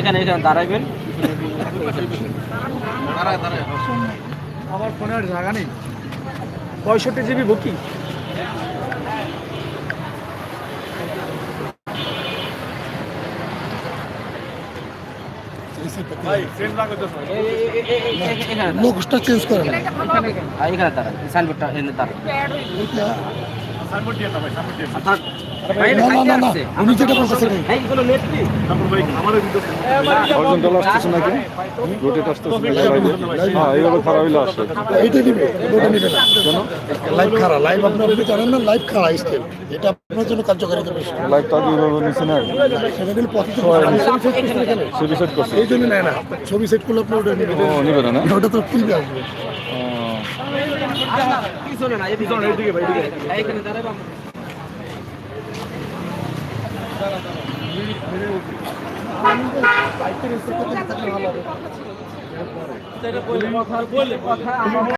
এখানে এখানে দাঁড়াবেন আমার ফোনে আর জায়গা নেই। পঁয়ষট্টি জিবি বুকিং। দাঁড়ান। চেঞ্জ করে এখানে দাঁড়ান। সাইনবোর্ডটা এনে দাঁড়ান। লাইভে হ্যাঁ লাইভ লাইভ আপনার লাইভ খারা স্টিল এটা আপনার জন্য চলে ছবি সেট এই জন্য ছবি সেট করলে আপনি ওটা তো আসবে পিছনে না, এই এদিকে। এইখানে দাঁড়াবেন। ভালো হবে